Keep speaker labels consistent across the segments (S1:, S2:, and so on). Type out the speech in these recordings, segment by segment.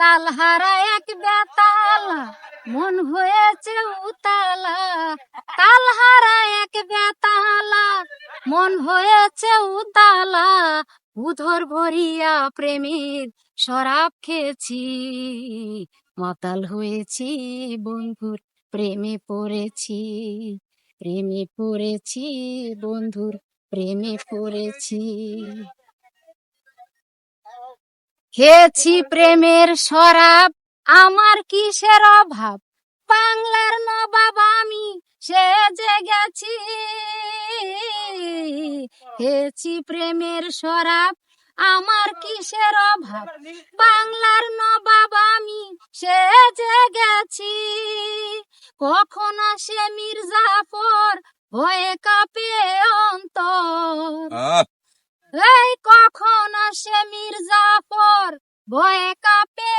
S1: তালহারা এক বেতালা, মন হয়েছে উতালা। তালহারা এক বেতালা, মন হয়েছে উতালা। উধর ভরিয়া প্রেমের শরাব খেয়েছি। মাতাল হয়েছি বন্ধুর প্রেমে পড়েছি। প্রেমে পড়েছি বন্ধুর প্রেমে পড়েছি। খেয়েছি প্রেমের শরাব আমার কিসের অভাব? বাংলার নবাব আমি সেজে গেছি। খেয়েছি প্রেমের শরাব আমার কিসের অভাব? বাংলার নবাব আমি সেজে গেছি। কখন আসে মির্জাফর ভয়ে কাঁপে অন্তর। এই কখন আসে ভয়ে কাঁপে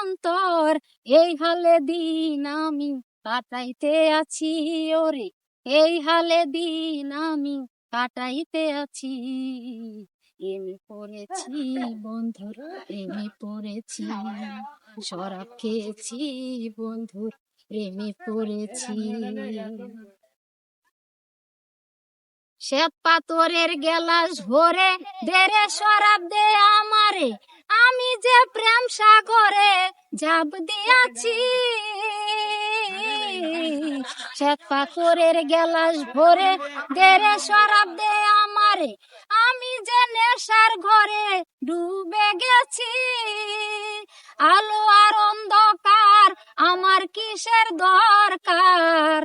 S1: অন্তর। এই হালে দিন আমি কাটাইতে আছি ওরে। এই হালে দিন আমি কাটাইতে আছি। পড়েছি বন্ধুর পড়েছি। শরাব খেয়েছি বন্ধুর প্রেমে পড়েছি। শ্বেত পাথরের গেলাস ভরে দেরে শরাব দে আমারে। আমি যে প্রেম সাগরে জাব দিয়াছি, শ্বেত পাথরের গেলাস ভরে দেরে শরাব দে আমারে, আমি যে নেশার ঘরে ডুবে গেছি। আলো আর অন্ধকার আমার কিসের দরকার?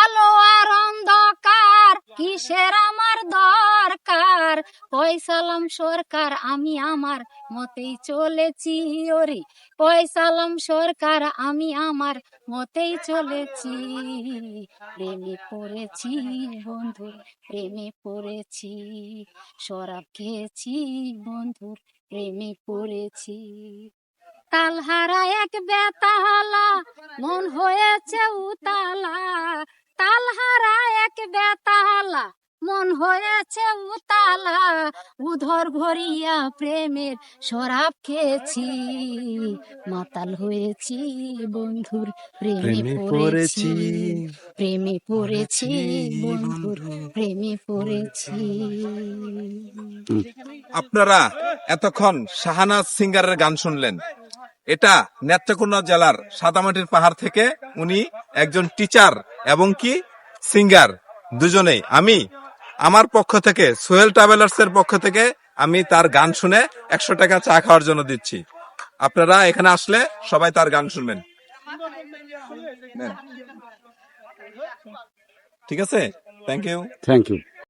S1: আলো আর অন্ধকার কিসের পয়সালাম সরকার, আমি আমার মতেই চলেছি, ওরে। পয়সালাম সরকার, আমি আমার মতেই চলেছি। প্রেমে পড়েছি বন্ধু, প্রেমে পড়েছি। শরাব খেয়েছি বন্ধুর প্রেমে পড়েছি। তালহারা এক বেতালা, মন হয়েছে উতালা। মন হয়েছে উতালা উধর ভরিয়া প্রেমের শরাব খেয়েছি। মাতাল হয়েছি বন্ধুর প্রেমে পড়েছি প্রেমে পড়েছি বন্ধুর প্রেমে পড়েছি।
S2: আপনারা এতক্ষণ শাহানাজ সিঙ্গারের গান শুনলেন। এটা নেত্রকোনা জেলার সাদামাটির পাহাড় থেকে উনি একজন টিচার এবং কি? সিঙ্গার। দুজনেই। আমি আমার পক্ষ থেকে, সোহেল ট্রাভেলার্স এর পক্ষ থেকে আমি তার গান শুনে একশো টাকা চা খাওয়ার জন্য দিচ্ছি। আপনারা এখানে আসলে সবাই তার গান শুনবেন। ঠিক আছে? Thank you
S3: thank you